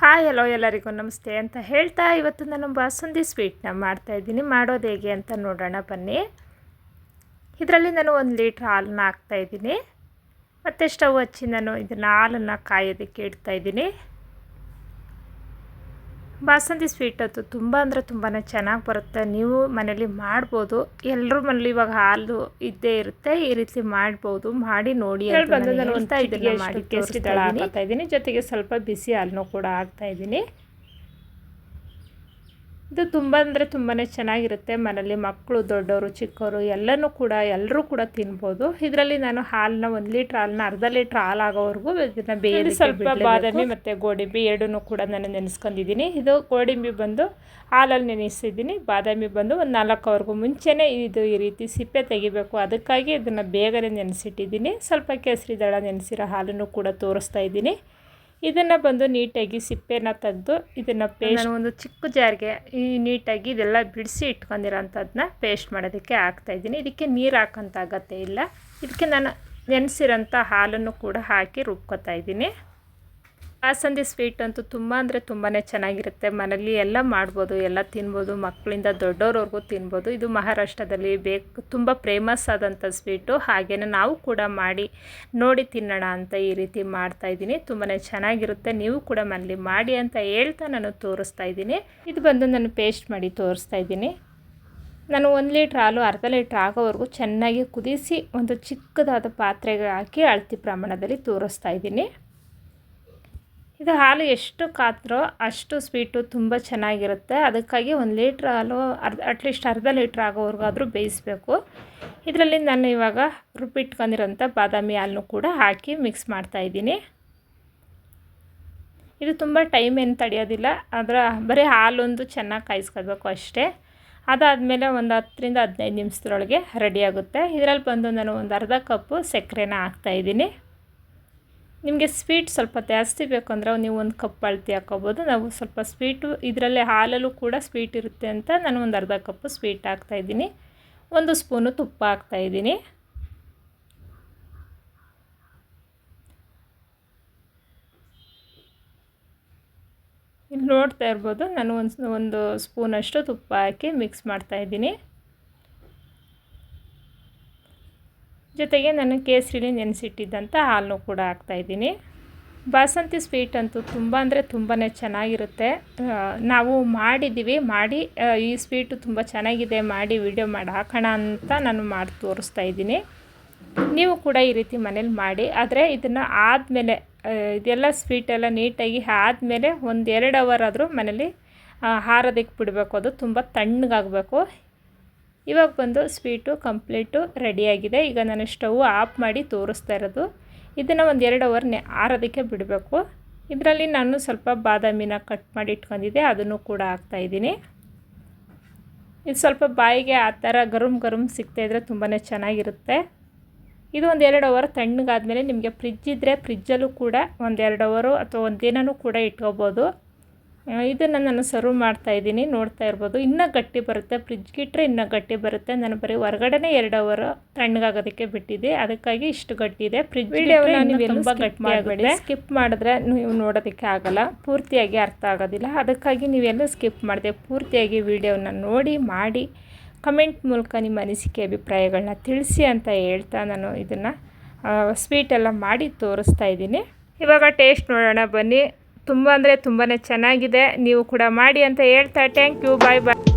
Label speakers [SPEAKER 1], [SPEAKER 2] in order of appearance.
[SPEAKER 1] Hi, hello ಎಲ್ಲರಿಗೂ ನಮಸ್ತೆ ಅಂತ ಹೇಳ್ತಾ ಇವತ್ತು ನಾನು ಬಾಸುಂದಿ ಸ್ವೀಟ್ನ ಮಾಡ್ತಾಯಿದ್ದೀನಿ ಮಾಡೋದು ಹೇಗೆ ಅಂತ ನೋಡೋಣ, ಬನ್ನಿ. ಇದರಲ್ಲಿ ನಾನು ಒಂದು ಲೀಟ್ರ್ ಹಾಲನ್ನ ಹಾಕ್ತಾಯಿದ್ದೀನಿ ಮತ್ತು ಸ್ಟವ್ ಹಚ್ಚಿ ನಾನು ಇದನ್ನು ಹಾಲನ್ನು ಕಾಯೋದಕ್ಕೆ ಇಡ್ತಾಯಿದ್ದೀನಿ ಬಾಸಂತಿ ಸ್ವೀಟ್ ಅದು ತುಂಬ ಅಂದರೆ ತುಂಬಾ ಚೆನ್ನಾಗಿ ಬರುತ್ತೆ. ನೀವು ಮನೇಲಿ ಮಾಡ್ಬೋದು. ಎಲ್ಲರೂ ಮನೇಲಿ ಇವಾಗ ಹಾಲು ಇದ್ದೇ ಇರುತ್ತೆ. ಈ ರೀತಿ ಮಾಡ್ಬೋದು. ಮಾಡಿ ನೋಡಿ ಮಾಡಿ ಹಾಕ್ತಾ ಇದ್ದೀನಿ. ಜೊತೆಗೆ ಸ್ವಲ್ಪ ಬಿಸಿ ಹಾಲನ್ನು ಕೂಡ ಹಾಕ್ತಾ ಇದ್ದೀನಿ. ಇದು ತುಂಬ ಅಂದರೆ ತುಂಬಾ ಚೆನ್ನಾಗಿರುತ್ತೆ. ಮನೇಲಿ ಮಕ್ಕಳು ದೊಡ್ಡವರು ಚಿಕ್ಕವರು ಎಲ್ಲನೂ ಕೂಡ ಎಲ್ಲರೂ ಕೂಡ ತಿನ್ಬೋದು. ಇದರಲ್ಲಿ ನಾನು ಹಾಲನ್ನ ಒಂದು ಲೀಟ್ರ್ ಹಾಲನ್ನ ಅರ್ಧ ಲೀಟ್ರ್ ಹಾಲಾಗೋವರೆಗೂ ಇದನ್ನು ಬೇಯಲ್ಲಿ ಸ್ವಲ್ಪ ಬಾದಾಮಿ ಮತ್ತು ಗೋಡಂಬಿ ಎರಡೂ ಕೂಡ ನಾನು ನೆನೆಸ್ಕೊಂಡಿದ್ದೀನಿ. ಇದು ಗೋಡಂಬಿ ಬಂದು ಹಾಲಲ್ಲಿ ನೆನೆಸಿದ್ದೀನಿ. ಬಾದಾಮಿ ಬಂದು ಒಂದು ನಾಲ್ಕವರೆಗೂ ಮುಂಚೆನೇ ಇದು ಈ ರೀತಿ ಸಿಪ್ಪೆ ತೆಗಿಬೇಕು. ಅದಕ್ಕಾಗಿ ಇದನ್ನು ಬೇಗನೆ ನೆನೆಸಿಟ್ಟಿದ್ದೀನಿ. ಸ್ವಲ್ಪ ಕೇಸರಿ ದಳ ನೆನೆಸಿರೋ ಹಾಲನ್ನು ಕೂಡ ತೋರಿಸ್ತಾ ಇದ್ದೀನಿ. ಇದನ್ನು ಬಂದು ನೀಟಾಗಿ ಸಿಪ್ಪೆನ ತೆಗೆದು ಇದನ್ನು ಪೇಸ್ಟ್ ನಾನು ಒಂದು ಚಿಕ್ಕ ಜಾರಿಗೆ ಈ ನೀಟಾಗಿ ಇದೆಲ್ಲ ಬಿಡಿಸಿ ಇಟ್ಕೊಂಡಿರೋಂಥದ್ದನ್ನ ಪೇಸ್ಟ್ ಮಾಡೋದಕ್ಕೆ ಹಾಕ್ತಾಯಿದ್ದೀನಿ ಇದಕ್ಕೆ ನೀರು ಹಾಕೋಂಥ ಅಗತ್ಯ ಇಲ್ಲ. ಇದಕ್ಕೆ ನಾನು ನೆನೆಸಿರೋಂಥ ಹಾಲನ್ನು ಕೂಡ ಹಾಕಿ ರುಬ್ಕೊತಾ ಇದ್ದೀನಿ. ಬಾಸಂದಿ ಸ್ವೀಟ್ ಅಂತೂ ತುಂಬ ಅಂದರೆ ತುಂಬಾ ಚೆನ್ನಾಗಿರುತ್ತೆ. ಮನೇಲಿ ಎಲ್ಲ ಮಾಡ್ಬೋದು, ಎಲ್ಲ ತಿನ್ಬೋದು, ಮಕ್ಕಳಿಂದ ದೊಡ್ಡವ್ರವ್ರಿಗೂ ತಿನ್ಬೋದು. ಇದು ಮಹಾರಾಷ್ಟ್ರದಲ್ಲಿ ಬೇಕು, ತುಂಬ ಫೇಮಸ್ ಆದಂಥ ಸ್ವೀಟು. ಹಾಗೇ ನಾವು ಕೂಡ ಮಾಡಿ, ನೋಡಿ ತಿನ್ನೋಣ ಅಂತ ಈ ರೀತಿ ಮಾಡ್ತಾಯಿದ್ದೀನಿ ತುಂಬಾ ಚೆನ್ನಾಗಿರುತ್ತೆ. ನೀವು ಕೂಡ ಮನೇಲಿ ಮಾಡಿ ಅಂತ ಹೇಳ್ತಾ ನಾನು ತೋರಿಸ್ತಾ ಇದ್ದೀನಿ. ಇದು ಬಂದು ನಾನು ಪೇಸ್ಟ್ ಮಾಡಿ ತೋರಿಸ್ತಾ ಇದ್ದೀನಿ. ನಾನು ಒಂದು ಲೀಟ್ರ್ ಹಾಲು, ಅರ್ಧ ಲೀಟ್ರ್ ಆಗೋವರೆಗೂ ಚೆನ್ನಾಗಿ ಕುದಿಸಿ ಒಂದು ಚಿಕ್ಕದಾದ ಪಾತ್ರೆಗೆ ಹಾಕಿ ಅಳತಿ ಪ್ರಮಾಣದಲ್ಲಿ ತೋರಿಸ್ತಾ ಇದ್ದೀನಿ. ಇದು ಹಾಲು ಎಷ್ಟು ಕಾತ್ರೋ ಅಷ್ಟು ಸ್ವೀಟು ತುಂಬ ಚೆನ್ನಾಗಿರುತ್ತೆ. ಅದಕ್ಕಾಗಿ ಒಂದು ಲೀಟ್ರ್ ಹಾಲು ಅರ್ಧ ಅಟ್ಲೀಸ್ಟ್ ಅರ್ಧ ಲೀಟ್ರ್ ಆಗೋವರೆಗಾದರೂ ಬೇಯಿಸಬೇಕು. ಇದರಲ್ಲಿ ನಾನು ಇವಾಗ ರುಬ್ಬಿಟ್ಕೊಂಡಿರೋಂಥ ಬಾದಾಮಿ ಹಾಲನ್ನು ಕೂಡ ಹಾಕಿ ಮಿಕ್ಸ್ ಮಾಡ್ತಾಯಿದ್ದೀನಿ ಇದು ತುಂಬ ಟೈಮ್ ಏನು ತಡೆಯೋದಿಲ್ಲ ಅದರ ಬರೀ ಹಾಲೊಂದು ಚೆನ್ನಾಗಿ ಕಾಯಿಸ್ಕೊಳ್ಬೇಕು ಅಷ್ಟೇ. ಅದಾದಮೇಲೆ ಒಂದು ಹತ್ತರಿಂದ ಹದಿನೈದು ನಿಮಿಷದೊಳಗೆ ರೆಡಿಯಾಗುತ್ತೆ ಇದರಲ್ಲಿ ಬಂದು ನಾನು ಒಂದು ಅರ್ಧ ಕಪ್ಪು ಸಕ್ಕರೆನ ಹಾಕ್ತಾಯಿದ್ದೀನಿ ನಿಮಗೆ ಸ್ವೀಟ್ ಸ್ವಲ್ಪ ಜಾಸ್ತಿ ಬೇಕು ಅಂದರೆ ನೀವು ಒಂದು ಕಪ್ ಅಳತಿ ಹಾಕೋಬೋದು ನಾವು ಸ್ವಲ್ಪ ಸ್ವೀಟು, ಇದರಲ್ಲೇ ಹಾಲಲ್ಲೂ ಕೂಡ ಸ್ವೀಟ್ ಇರುತ್ತೆ ಅಂತ ನಾನು ಒಂದು ಅರ್ಧ ಕಪ್ಪು ಸ್ವೀಟ್ ಹಾಕ್ತಾಯಿದ್ದೀನಿ ಒಂದು ಸ್ಪೂನು ತುಪ್ಪ ಹಾಕ್ತಾಯಿದ್ದೀನಿ ಇಲ್ಲಿ ನೋಡ್ತಾ ಇರ್ಬೋದು, ನಾನು ಒಂದು ಒಂದು ಸ್ಪೂನಷ್ಟು ತುಪ್ಪ ಹಾಕಿ ಮಿಕ್ಸ್ ಮಾಡ್ತಾಯಿದ್ದೀನಿ ಜೊತೆಗೆ ನಾನು ಕೇಸರಿಲಿ ನೆನೆಸಿಟ್ಟಿದ್ದಂಥ ಹಾಲನ್ನು ಕೂಡ ಹಾಕ್ತಾಯಿದ್ದೀನಿ. ಬಾಸಂತಿ ಸ್ವೀಟ್ ಅಂತೂ ತುಂಬ ಅಂದರೆ ತುಂಬಾ ಚೆನ್ನಾಗಿರುತ್ತೆ. ನಾವು ಮಾಡಿದ್ದೀವಿ, ಮಾಡಿ ಈ ಸ್ವೀಟು ತುಂಬ ಚೆನ್ನಾಗಿದೆ, ಮಾಡಿ ವಿಡಿಯೋ ಮಾಡಿ ಹಾಕೋಣ ಅಂತ ನಾನು ಮಾಡಿ ತೋರಿಸ್ತಾ ಇದ್ದೀನಿ ನೀವು ಕೂಡ ಈ ರೀತಿ ಮನೇಲಿ ಮಾಡಿ, ಆದರೆ ಇದನ್ನು ಆದಮೇಲೆ ಇದೆಲ್ಲ ಸ್ವೀಟೆಲ್ಲ ನೀಟಾಗಿ ಆದಮೇಲೆ ಒಂದು ಎರಡು ಅವರ್ ಆದರೂ ಮನೇಲಿ ಹಾರೋದಕ್ಕೆ ಬಿಡಬೇಕು. ಅದು ತುಂಬ ತಣ್ಣಗಾಗಬೇಕು. ಇವಾಗ ಬಂದು ಸ್ವೀಟು, ಕಂಪ್ಲೀಟು ರೆಡಿಯಾಗಿದೆ. ಈಗ ನಾನು ಸ್ಟವ್ ಆಫ್ ಮಾಡಿ ತೋರಿಸ್ತಾ ಇರೋದು. ಇದನ್ನು ಒಂದು ಎರಡು ಅವರ್ ನೆ ಆರೋದಕ್ಕೆ ಬಿಡಬೇಕು. ಇದರಲ್ಲಿ ನಾನು ಸ್ವಲ್ಪ ಬಾದಾಮಿನ ಕಟ್ ಮಾಡಿ ಇಟ್ಕೊಂಡಿದ್ದೆ. ಅದನ್ನು ಕೂಡ ಹಾಕ್ತಾಯಿದ್ದೀನಿ ಇದು ಸ್ವಲ್ಪ ಬಾಯಿಗೆ ಆ ಥರ ಗರುಮ್ ಗರುಮ್ ಸಿಗ್ತಾಯಿದ್ರೆ ತುಂಬಾ ಚೆನ್ನಾಗಿರುತ್ತೆ. ಇದು ಒಂದು ಎರಡು ಅವರ್ ತಣ್ಣಗಾದ್ಮೇಲೆ ನಿಮಗೆ ಫ್ರಿಜ್ ಇದ್ದರೆ ಫ್ರಿಜ್ಜಲ್ಲೂ ಕೂಡ ಒಂದೆರಡು ಅವರು ಅಥವಾ ಒಂದು ದಿನವೂ ಕೂಡ ಇಟ್ಕೋಬೋದು. ಇದನ್ನು ನಾನು ಸರ್ವ್ ಮಾಡ್ತಾ ಇದ್ದೀನಿ. ನೋಡ್ತಾ ಇರ್ಬೋದು. ಇನ್ನೂ ಗಟ್ಟಿ ಬರುತ್ತೆ. ಫ್ರಿಜ್ಗೆ ಇಟ್ಟರೆ ಇನ್ನೂ ಗಟ್ಟಿ ಬರುತ್ತೆ. ನಾನು ಬರೀ ಹೊರಗಡೆನೇ ಎರಡು ಅವರ್ ತಣ್ಣಗಾಗೋದಕ್ಕೆ ಬಿಟ್ಟಿದ್ದೆ. ಅದಕ್ಕಾಗಿ ಇಷ್ಟು ಗಟ್ಟಿ ಇದೆ. ಫ್ರಿಜ್ ತುಂಬ ಗಟ್ಟಿ ಮಾಡಬೇಡಿ. ಸ್ಕಿಪ್ ಮಾಡಿದ್ರೆ ನೀವು ನೋಡೋದಕ್ಕೆ ಆಗಲ್ಲ. ಪೂರ್ತಿಯಾಗಿ ಅರ್ಥ ಆಗೋದಿಲ್ಲ. ಅದಕ್ಕಾಗಿ ನೀವೆಲ್ಲ ಸ್ಕಿಪ್ ಮಾಡಿದೆ. ಪೂರ್ತಿಯಾಗಿ ವಿಡಿಯೋನ ನೋಡಿ ಮಾಡಿ ಕಮೆಂಟ್ ಮೂಲಕ ನಿಮ್ಮ ಅನಿಸಿಕೆ ಅಭಿಪ್ರಾಯಗಳನ್ನ ತಿಳಿಸಿ ಅಂತ ಹೇಳ್ತಾ ನಾನು ಇದನ್ನು ಸ್ವೀಟೆಲ್ಲ ಮಾಡಿ ತೋರಿಸ್ತಾ ಇದ್ದೀನಿ. ಇವಾಗ ಟೇಸ್ಟ್ ನೋಡೋಣ ಬನ್ನಿ. ತುಂಬ ಅಂದರೆ ತುಂಬಾ ಚೆನ್ನಾಗಿದೆ. ನೀವು ಕೂಡ ಮಾಡಿ ಅಂತ ಹೇಳ್ತಾ ಥ್ಯಾಂಕ್ ಯು ಬಾಯ್ ಬಾಯ್